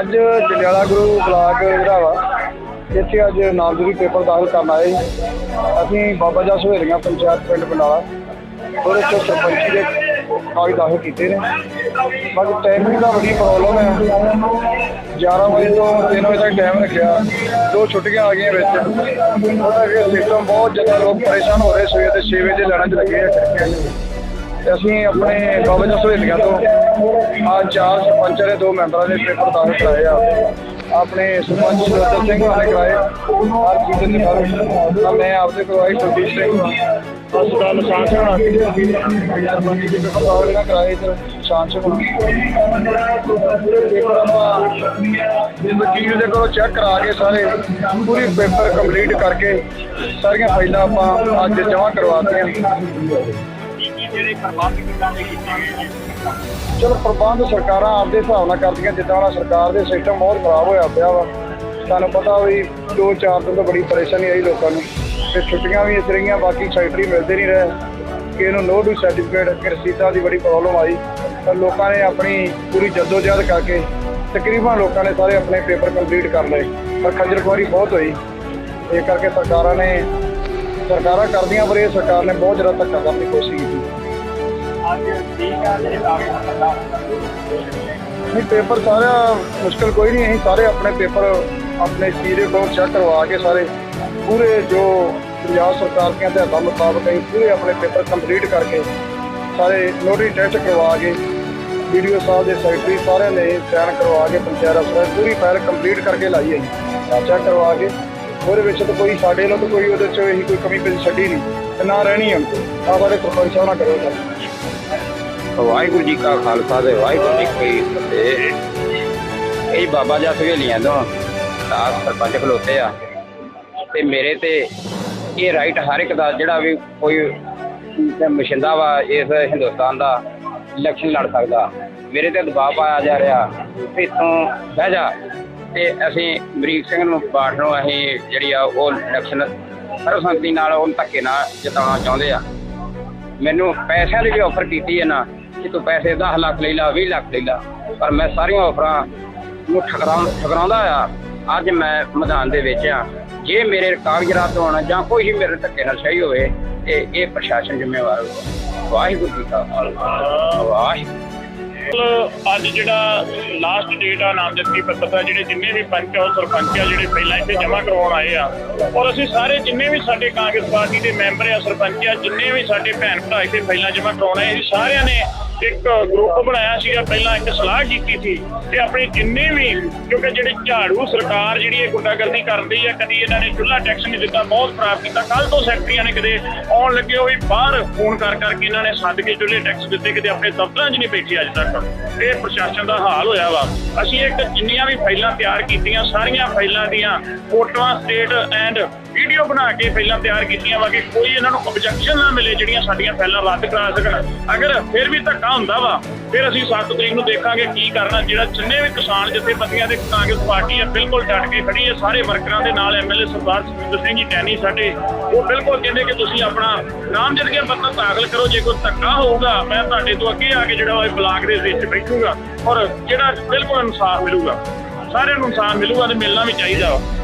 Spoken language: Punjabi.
ਅੱਜ ਜੰਡਿਆਲਾ ਗੁਰੂ ਬਲਾਕ ਜਿਹੜਾ ਵਾ ਇੱਥੇ ਅੱਜ ਨਾਮਜ਼ਦਗੀ ਪੇਪਰ ਦਾਖਲ ਕਰਨ ਆਏ ਅਸੀਂ ਬਾਬਾ ਜੀ ਸਵੇਲੀਆਂ ਪੰਚਾਇਤ ਪਿੰਡ ਬਨਾਲਾ ਉਹਦੇ ਚ ਸਰਪੰਚੀ ਦੇ ਕਾਗਜ਼ ਦਾਖਲ ਕੀਤੇ ਨੇ। ਬਾਕੀ ਟਾਈਮਿੰਗ ਦਾ ਬੜੀ ਪ੍ਰੋਬਲਮ ਹੈ। 11 ਵਜੇ ਤੋਂ 3 ਵਜੇ ਤੱਕ ਟਾਈਮ ਰੱਖਿਆ। ਦੋ ਛੁੱਟੀਆਂ ਆ ਗਈਆਂ ਵਿੱਚ। ਉਹਦਾ ਕਿ ਸਿਸਟਮ ਬਹੁਤ ਜ਼ਿਆਦਾ ਲੋਕ ਪਰੇਸ਼ਾਨ ਹੋ ਰਹੇ ਸਵੇਰ ਦੇ 6 ਵਜੇ ਦੇ ਲੈਣਾ ਚ ਲੱਗੇ ਆ। ਅਸੀਂ ਆਪਣੇ ਬਾਬਾ ਜੀ ਸਵੇਲੀਆਂ ਤੋਂ ਆ ਚਾਰ ਸਰਪੰਚਾਂ ਦੇ ਦੋ ਮੈਂਬਰਾਂ ਦੇ ਪੇਪਰ ਦਾਖਲ ਕਰਾਏ ਆ। ਆਪਣੇ ਸਰਪੰਚ ਸੁਰਿੰਦਰ ਸਿੰਘ ਨੇ ਕਰਾਏ। ਹਰ ਚੀਜ਼ ਦੇ ਨਾਲ ਮੈਂ ਆਪਦੇ ਕਰਵਾਈ ਕੁਲਦੀਪ ਸਿੰਘ। ਹਸਪਤਾਲ ਨਿਸ਼ਾਨ ਸਿੰਘ ਹੋਣਾ। ਕਰਾਏ ਤੇ ਨਿਸ਼ਾਨ ਸਿੰਘ ਹੋਣਾ। ਪੇਪਰ ਆਪਾਂ ਵਕੀਲ ਦੇ ਕੋਲੋਂ ਚੈੱਕ ਕਰਾ ਕੇ ਸਾਰੇ ਪੂਰੀ ਪੇਪਰ ਕੰਪਲੀਟ ਕਰਕੇ ਸਾਰੀਆਂ ਫਾਈਲਾਂ ਆਪਾਂ ਅੱਜ ਜਮ੍ਹਾਂ ਕਰਵਾਤੀਆਂ ਜਿਹੜੇ ਪ੍ਰਬੰਧ ਕਿੱਦਾਂ ਦੇ ਕੀਤੇ ਗਏ ਨੇ? ਚਲੋ, ਪ੍ਰਬੰਧ ਸਰਕਾਰਾਂ ਆਪਦੇ ਹਿਸਾਬ ਨਾਲ ਕਰਦੀਆਂ, ਜਿੱਦਾਂ ਹੁਣ ਸਰਕਾਰ ਦੇ ਸਿਸਟਮ ਬਹੁਤ ਖਰਾਬ ਹੋਇਆ ਪਿਆ ਵਾ। ਤੁਹਾਨੂੰ ਪਤਾ ਵੀ ਦੋ ਚਾਰ ਦਿਨ ਤੋਂ ਬੜੀ ਪਰੇਸ਼ਾਨੀ ਆਈ ਲੋਕਾਂ ਨੂੰ। ਤੇ ਛੁੱਟੀਆਂ ਵੀ ਇਸ ਰਹੀਆਂ, ਬਾਕੀ ਸੈਕਟਰੀ ਮਿਲਦੇ ਨਹੀਂ ਰਹੇ। ਕਿ ਇਹਨੂੰ ਨੋ ਡਿਊ ਸਰਟੀਫਿਕੇਟ ਕਿ ਰਸੀਦਾਂ ਦੀ ਬੜੀ ਪ੍ਰੋਬਲਮ ਆਈ। ਤਾਂ ਲੋਕਾਂ ਨੇ ਆਪਣੀ ਪੂਰੀ ਜਦੋਜਹਿਦ ਕਰਕੇ ਤਕਰੀਬਨ ਲੋਕਾਂ ਨੇ ਸਾਰੇ ਆਪਣੇ ਪੇਪਰ ਕੰਪਲੀਟ ਕਰ ਲਏ। ਪਰ ਖੱਜਲ ਖੁਆਰੀ ਬਹੁਤ ਹੋਈ। ਇਹ ਕਰਕੇ ਸਰਕਾਰਾਂ ਨੇ, ਸਰਕਾਰਾਂ ਕਰਦੀਆਂ ਪਰ ਇਹ ਸਰਕਾਰ ਨੇ ਬਹੁਤ ਜ਼ਿਆਦਾ ਧੱਕਾ ਕਰਨ ਦੀ ਕੋਸ਼ਿਸ਼ ਕੀਤੀ। ਨਹੀਂ, ਪੇਪਰ ਸਾਰਾ ਮੁਸ਼ਕਲ ਕੋਈ ਨਹੀਂ, ਅਸੀਂ ਸਾਰੇ ਆਪਣੇ ਪੇਪਰ ਆਪਣੇ ਸੀਰੇ ਕੋਲ ਚੈੱਕ ਕਰਵਾ ਕੇ ਸਾਰੇ ਪੂਰੇ ਜੋ ਪੰਜਾਬ ਸਰਕਾਰ ਦੀਆਂ ਹਦਾਇਤਾਂ ਮੁਤਾਬਕ ਅਸੀਂ ਪੂਰੇ ਆਪਣੇ ਪੇਪਰ ਕੰਪਲੀਟ ਕਰਕੇ ਸਾਰੇ ਨੋਟਰੀ ਟੈਸਟ ਕਰਵਾ ਕੇ, ਵੀਡੀਓ ਸਾਹਿਬ ਦੇ ਸੈਕਟਰੀ ਸਾਰਿਆਂ ਨੇ ਸਾਈਨ ਕਰਵਾ ਕੇ, ਪੰਚਾਇਤ ਅਫਸਰ ਪੂਰੀ ਫਾਈਲ ਕੰਪਲੀਟ ਕਰਕੇ ਲਾਈ ਹੈ ਚੈੱਕ ਕਰਵਾ ਕੇ, ਉਹਦੇ ਵਿੱਚ ਤਾਂ ਕੋਈ ਸਾਡੇ ਨਾਲ ਤਾਂ ਕੋਈ ਉਹਦੇ ਚ ਇਹੀ ਕੋਈ ਕਮੀ ਪੇਸ਼ ਛੱਡੀ ਨਹੀਂ। ਤੇ ਨਾ ਰਹਿਣੀ ਹੈ। ਆ ਸਾਡੇ ਸਰਪੰਚ ਸਾਹਿਬ ਨਾਲ ਕਰੋ ਗੱਲ। ਵਾਹਿਗੁਰੂ ਜੀ ਕਾ ਖਾਲਸਾ ਤੇ ਵਾਹਿਗੁਰੂ ਜੀ ਕੀ ਫਤਿਹ। ਇਹ ਬਾਬਾ ਜੀ ਸਵੇਲੀਆਂ ਤੋਂ ਦਾਸ ਸਰਪੰਚ ਖਲੋਤੇ ਆ। ਤੇ ਮੇਰੇ ਤੇ ਇਹ ਰਾਈਟ ਹਰ ਇੱਕ ਦਾ ਜਿਹੜਾ ਵੀ ਕੋਈ ਮਸ਼ਿੰਦਾ ਵਾ, ਇਸ ਹਿੰਦੁਸਤਾਨ ਦਾ ਇਲੈਕਸ਼ਨ ਲੜ ਸਕਦਾ। ਮੇਰੇ ਤੇ ਦਬਾਅ ਪਾਇਆ ਜਾ ਰਿਹਾ। ਵੀ ਬਹਿ ਜਾ। ਤੇ ਅਸੀਂ ਮਰੀਕ ਸਿੰਘ ਨੂੰ ਪਾਠ ਨੂੰ ਅਸੀਂ ਜਿਹੜੀ ਆ ਉਹ ਇਲੈਕਸ਼ਨ ਸਰਬਸੰਮਤੀ ਨਾਲ ਉਹ ਧੱਕੇ ਨਾਲ ਜਿਤਾਉਣਾ ਚਾਹੁੰਦੇ ਆ। ਮੈਨੂੰ ਪੈਸਿਆਂ ਦੀ ਵੀ ਆਫਰ ਕੀਤੀ ਹੈ ਨਾ ਕਿ ਤੂੰ ਪੈਸੇ 10 ਲੱਖ ਲੈ ਲਾ 20 ਲੱਖ ਲੈ ਲਾ। ਪਰ ਮੈਂ ਸਾਰੀਆਂ ਆਫਰਾਂ ਨੂੰ ਠਕਰਾਉਂ, ਠਕਰਾਉਂਦਾ ਆ ਅੱਜ ਮੈਂ ਮੈਦਾਨ ਦੇ ਵਿੱਚ ਆ ਜੇ ਮੇਰੇ ਕਾਗਜ਼ਾਤ ਹੋਣ ਜਾਂ ਕੋਈ ਵੀ ਮੇਰੇ ਧੱਕੇ ਨਾਲ ਸਹੀ ਹੋਵੇ, ਤੇ ਇਹ ਪ੍ਰਸ਼ਾਸਨ ਜ਼ਿੰਮੇਵਾਰ ਹੋਵੇ ਵਾਹਿਗੁਰੂ ਜੀ ਕਾ ਖਾਲਸਾ। ਵਾਹਿਗੁਰੂ। ਅੱਜ ਜਿਹੜਾ ਲਾਸਟ ਡੇਟ ਆ ਨਾਮਜ਼ਦਗੀ ਪੱਤਰ ਦਾ, ਜਿਹੜੇ ਜਿੰਨੇ ਵੀ ਪੰਚ ਆ, ਉਹ ਸਰਪੰਚ ਆ, ਜਿਹੜੇ ਪਹਿਲਾਂ ਇੱਥੇ ਜਮ੍ਹਾਂ ਕਰਵਾਉਣ ਆਏ ਆ। ਔਰ ਅਸੀਂ ਸਾਰੇ ਜਿੰਨੇ ਵੀ ਸਾਡੇ ਕਾਂਗਰਸ ਪਾਰਟੀ ਦੇ ਮੈਂਬਰ ਆ, ਸਰਪੰਚ ਆ, ਜਿੰਨੇ ਵੀ ਸਾਡੇ ਭੈਣ ਭਰਾ ਇੱਥੇ ਪਹਿਲਾਂ ਜਮ੍ਹਾਂ ਕਰਵਾਉਣ ਆਏ ਸਾਰਿਆਂ ਨੇ ਇੱਕ ਗਰੁੱਪ ਬਣਾਇਆ ਸੀਗਾ, ਪਹਿਲਾਂ ਇੱਕ ਸਲਾਹ ਕੀਤੀ ਸੀ ਤੇ ਆਪਣੇ ਜਿੰਨੇ ਵੀ, ਕਿਉਂਕਿ ਜਿਹੜੇ ਝਾੜੂ ਸਰਕਾਰ ਜਿਹੜੀ ਇਹ ਗੁੰਡਾਗਰਦੀ ਕਰਦੀ ਹੈ ਕਦੀ ਇਹਨਾਂ ਨੇ ਚੁੱਲ੍ਹਾ ਟੈਕਸ ਨਹੀਂ ਦਿੱਤਾ, ਬਹੁਤ ਖਰਾਬ ਕੀਤਾ। ਕੱਲ ਤੋਂ ਸੈਕਟਰੀਆਂ ਨੇ ਕਿਤੇ ਆਉਣ ਲੱਗੇ ਹੋਈ ਬਾਹਰ ਫੋਨ ਕਰ ਕਰਕੇ ਇਹਨਾਂ ਨੇ ਸੱਦ ਕੇ ਚੁੱਲ੍ਹੇ ਟੈਕਸ ਦਿੱਤੇ ਕਿਤੇ ਆਪਣੇ ਦਫ਼ਤਰਾਂ 'ਚ ਨਹੀਂ ਬੈਠੇ ਅੱਜ ਤੱਕ। ਇਹ ਪ੍ਰਸ਼ਾਸਨ ਦਾ ਹਾਲ ਹੋਇਆ ਵਾ। ਅਸੀਂ ਇੱਕ ਜਿੰਨੀਆਂ ਵੀ ਫਾਈਲਾਂ ਤਿਆਰ ਕੀਤੀਆਂ, ਸਾਰੀਆਂ ਫਾਈਲਾਂ ਦੀਆਂ ਫੋਟੋਆਂ, ਸਟੇਟ ਐਂਡ ਵੀਡੀਓ ਬਣਾ ਕੇ ਫਾਈਲਾਂ ਤਿਆਰ ਕੀਤੀਆਂ ਵਾ ਕਿ ਕੋਈ ਇਹਨਾਂ ਨੂੰ ਆਬਜੈਕਸ਼ਨ ਨਾ ਮਿਲੇ ਜਿਹੜੀਆਂ ਸਾਡੀਆਂ ਫਾਈਲਾਂ ਰੱਦ ਕਰਾ ਸਕਣ। ਅਗਰ ਫਿਰ ਵੀ ਧੱਕਾ ਹੁੰਦਾ ਵਾ, ਫਿਰ ਅਸੀਂ 7 ਤਰੀਕ ਨੂੰ ਦੇਖਾਂਗੇ ਕੀ ਕਰਨਾ। ਜਿਹੜਾ ਜਿੰਨੇ ਵੀ ਕਿਸਾਨ ਜਥੇਬੰਦੀਆਂ ਦੇ ਕਾਂਗਰਸ ਪਾਰਟੀ ਹੈ ਬਿਲਕੁਲ ਡਟ ਕੇ ਖੜੀ ਹੈ ਸਾਰੇ ਵਰਕਰਾਂ ਦੇ ਨਾਲ ਐਮਐਲਏ ਸਰਦਾਰ ਸੁਖਿੰਦਰ ਸਿੰਘ ਜੀ, ਟੈਨੀ ਸਾਡੇ, ਉਹ ਬਿਲਕੁਲ ਕਹਿੰਦੇ ਕਿ ਤੁਸੀਂ ਆਪਣਾ ਨਾਮਜ਼ਦਗੀਆਂ ਪੱਤਰ ਦਾਖਲ ਕਰੋ। ਜੇ ਕੋਈ ਧੱਕਾ ਹੋਊਗਾ, ਮੈਂ ਤੁਹਾਡੇ ਤੋਂ ਅੱਗੇ ਆ ਕੇ ਜਿਹੜਾ ਇਹ ਬਲਾਕ ਦੇ ਵਿੱਚ ਬੈਠੂਗਾ ਔਰ ਜਿਹੜਾ ਬਿਲਕੁਲ ਇਨਸਾਫ ਮਿਲੂਗਾ। ਸਾਰਿਆਂ ਨੂੰ ਇਨਸਾਫ ਮਿਲੂਗਾ ਤੇ ਮਿਲਣਾ ਵੀ ਚਾਹੀਦਾ ਵਾ।